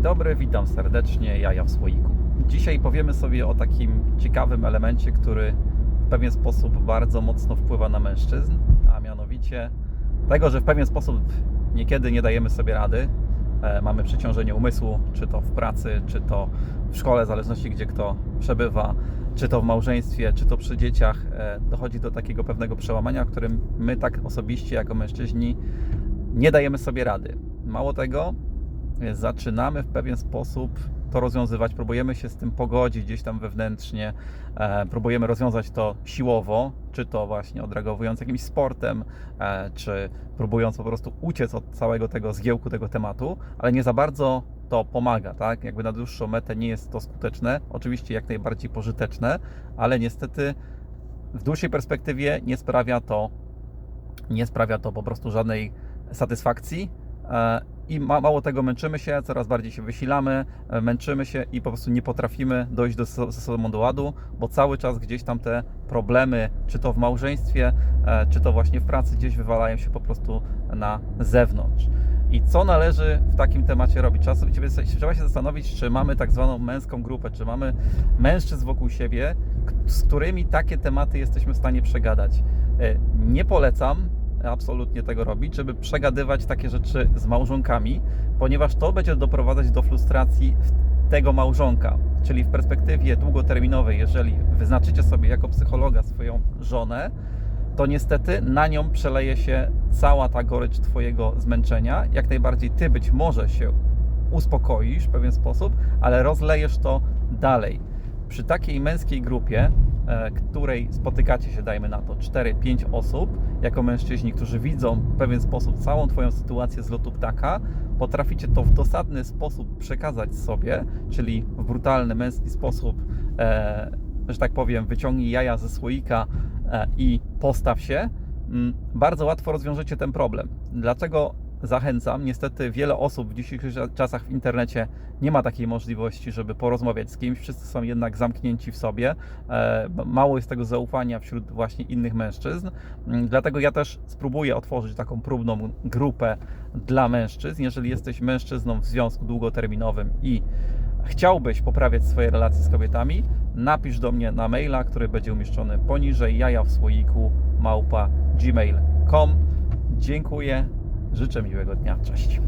Dzień dobry, witam serdecznie, jaja w słoiku. Dzisiaj powiemy sobie o takim ciekawym elemencie, który w pewien sposób bardzo mocno wpływa na mężczyzn, a mianowicie tego, że w pewien sposób niekiedy nie dajemy sobie rady. E, mamy przeciążenie umysłu, czy to w pracy, czy to w szkole, w zależności gdzie kto przebywa, czy to w małżeństwie, czy to przy dzieciach. E, dochodzi do takiego pewnego przełamania, którym my tak osobiście, jako mężczyźni, nie dajemy sobie rady. Mało tego, zaczynamy w pewien sposób to rozwiązywać, próbujemy się z tym pogodzić gdzieś tam wewnętrznie, e, próbujemy rozwiązać to siłowo, czy to właśnie odreagowując jakimś sportem, e, czy próbując po prostu uciec od całego tego zgiełku tego tematu, ale nie za bardzo to pomaga, tak? Jakby na dłuższą metę nie jest to skuteczne, oczywiście jak najbardziej pożyteczne, ale niestety w dłuższej perspektywie nie sprawia to nie sprawia to po prostu żadnej satysfakcji. e, I ma, mało tego, męczymy się, coraz bardziej się wysilamy, e, męczymy się i po prostu nie potrafimy dojść do, ze sobą do ładu, bo cały czas gdzieś tam te problemy, czy to w małżeństwie, e, czy to właśnie w pracy, gdzieś wywalają się po prostu na zewnątrz. I co należy w takim temacie robić? Sobie, trzeba się zastanowić, czy mamy tak zwaną męską grupę, czy mamy mężczyzn wokół siebie, z którymi takie tematy jesteśmy w stanie przegadać. E, Nie polecam absolutnie tego robić, żeby przegadywać takie rzeczy z małżonkami, ponieważ to będzie doprowadzać do frustracji tego małżonka. Czyli w perspektywie długoterminowej, jeżeli wyznaczycie sobie jako psychologa swoją żonę, to niestety na nią przeleje się cała ta gorycz Twojego zmęczenia. Jak najbardziej Ty być może się uspokoisz w pewien sposób, ale rozlejesz to dalej. Przy takiej męskiej grupie, której spotykacie się, dajmy na to 4-5 osób, jako mężczyźni, którzy widzą w pewien sposób całą Twoją sytuację z lotu ptaka, potraficie to w dosadny sposób przekazać sobie, czyli w brutalny, męski sposób, e, że tak powiem, wyciągnij jaja ze słoika e, i postaw się, mm, bardzo łatwo rozwiążecie ten problem. Dlaczego zachęcam? Niestety wiele osób w dzisiejszych czasach w internecie nie ma takiej możliwości, żeby porozmawiać z kimś. Wszyscy są jednak zamknięci w sobie. E, Mało jest tego zaufania wśród właśnie innych mężczyzn. Mm, Dlatego ja też spróbuję otworzyć taką próbną grupę dla mężczyzn. Jeżeli jesteś mężczyzną w związku długoterminowym i chciałbyś poprawiać swoje relacje z kobietami, napisz do mnie na maila, który będzie umieszczony poniżej jaja w słoiku małpa gmail.com. Dziękuję, życzę miłego dnia, cześć.